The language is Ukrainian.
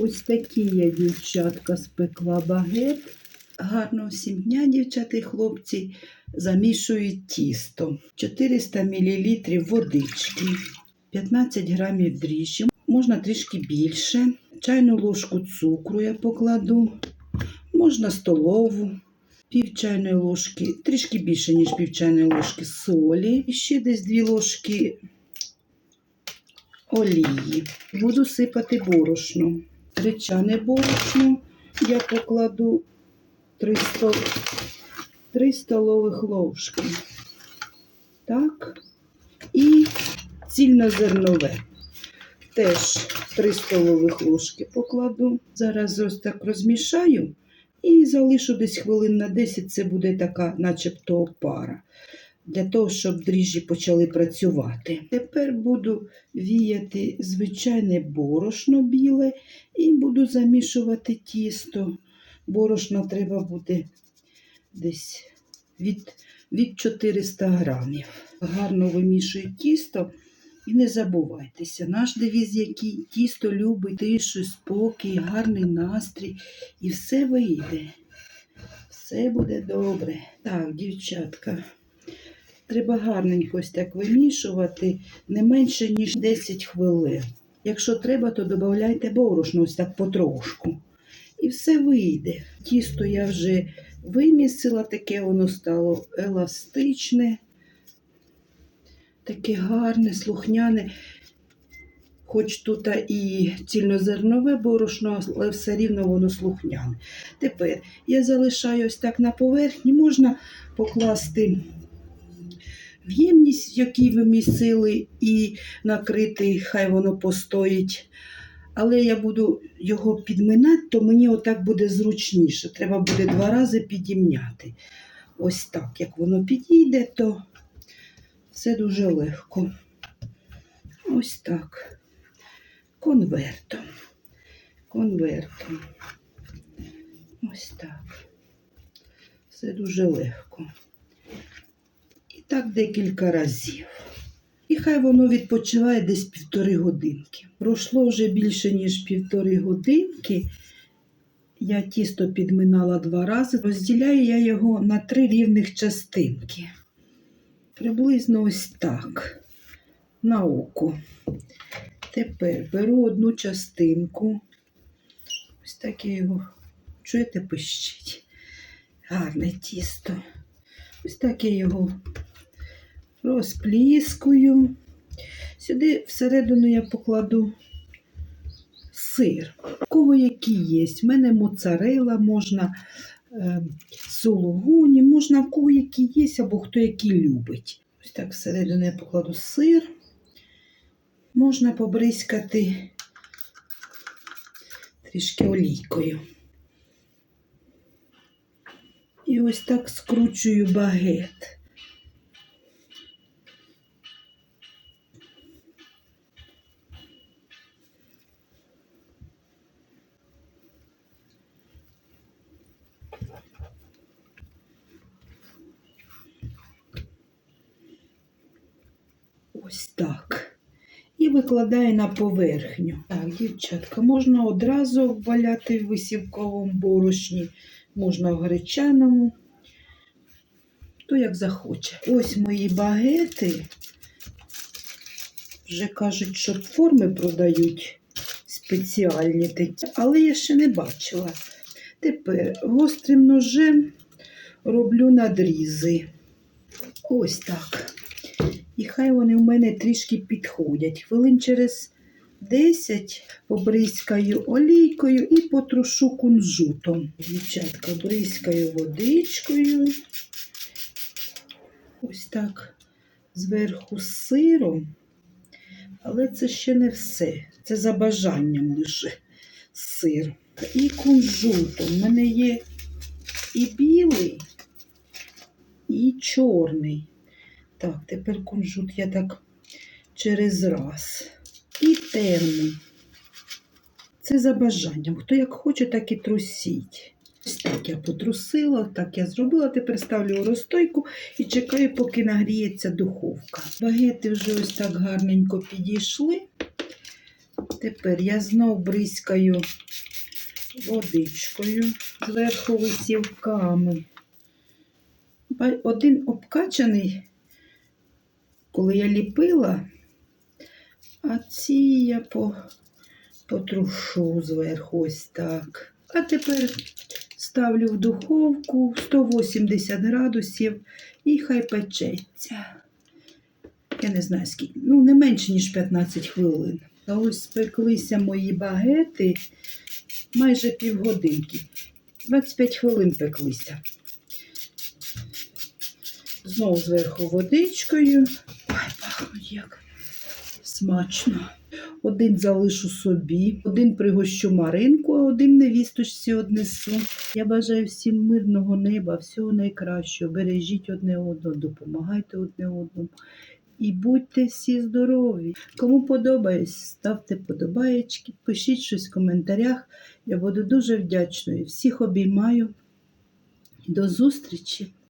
Ось такі я, дівчатка, спекла багет. Гарного всім дня, дівчата і хлопці, замішують тісто. 400 мл водички, 15 грамів дріжджі, можна трішки більше. Чайну ложку цукру я покладу, можна столову, пів чайної ложки, трішки більше, ніж пів чайної ложки солі. І ще десь 2 ложки олії. Буду сипати борошно. Гречане борошно я покладу 3, стол... 3 столових ложки. Так. І цільнозернове. Теж 3 столових ложки покладу. Зараз ось так розмішаю і залишу десь хвилин на 10. Це буде така, начебто, опара. Для того, щоб дріжджі почали працювати. Тепер буду віяти звичайне борошно біле і буду замішувати тісто. Борошна треба буде десь від, від 400 грамів. Гарно вимішую тісто. І не забувайтеся, наш девіз, який тісто любить тишу, спокій, гарний настрій, і все вийде. Все буде добре. Так, дівчатка, треба гарненько ось так вимішувати не менше, ніж 10 хвилин. Якщо треба, то додавайте борошно ось так потрошку. І все вийде. Тісто я вже вимісила, таке воно стало еластичне, таке гарне, слухняне. Хоч тут і цільнозернове борошно, але все рівно воно слухняне. Тепер я залишаю ось так на поверхні, можна покласти в ємність, в ви місили, і накрити, хай воно постоїть. Але я буду його підминати, то мені отак буде зручніше. Треба буде два рази підімняти. Ось так, як воно підійде, то все дуже легко. Ось так. Конвертом. Конвертом. Ось так. Все дуже легко. Так декілька разів. І хай воно відпочиває десь півтори годинки. Пройшло вже більше, ніж півтори годинки. Я тісто підминала два рази. Розділяю я його на три рівних частинки. Приблизно ось так. На око. Тепер беру одну частинку. Ось так я його, чуєте, пищить. Гарне тісто. Ось так я його розпліскую. Сюди всередину я покладу сир. Кого який є. В мене моцарела, можна е, сулугуні, можна в кого який є, або хто який любить. Ось так всередину я покладу сир. Можна побризкати трішки олійкою. І ось так скручую багет. Ось так. І викладаю на поверхню. Так, дівчатка, можна одразу валяти в висівковому борошні, можна в гречаному, то як захоче. Ось мої багети. Вже кажуть, що форми продають спеціальні такі, але я ще не бачила. Тепер гострим ножем роблю надрізи. Ось так. І хай вони в мене трішки підходять. Хвилин через 10 побризкаю олійкою і потрушу кунжутом. Дівчатка, бризкаю водичкою. Ось так зверху з сиром. Але це ще не все. Це за бажанням лише сир. І кунжутом. У мене є і білий, і чорний. Так, тепер кунжут я так через раз. І темний. Це за бажанням. Хто як хоче, так і трусіть. Ось так я потрусила, так я зробила. Тепер ставлю у розстойку і чекаю, поки нагріється духовка. Багети вже ось так гарненько підійшли. Тепер я знов бризкаю водичкою зверху висівками. Один обкачаний, коли я ліпила, а ці я по, потрушу зверху ось так. А тепер ставлю в духовку 180 градусів і хай печеться. Я не знаю скільки, ну не менше, ніж 15 хвилин. А ось спеклися мої багети майже півгодинки. 25 хвилин пеклися. Знову зверху водичкою. Ой, пахнуть як смачно. Один залишу собі, один пригощу Маринку, а один невісточці однесу. Я бажаю всім мирного неба, всього найкращого. Бережіть одне одного, допомагайте одне одному. І будьте всі здорові. Кому подобається, ставте подобаєчки, пишіть щось в коментарях. Я буду дуже вдячною. Всіх обіймаю. До зустрічі!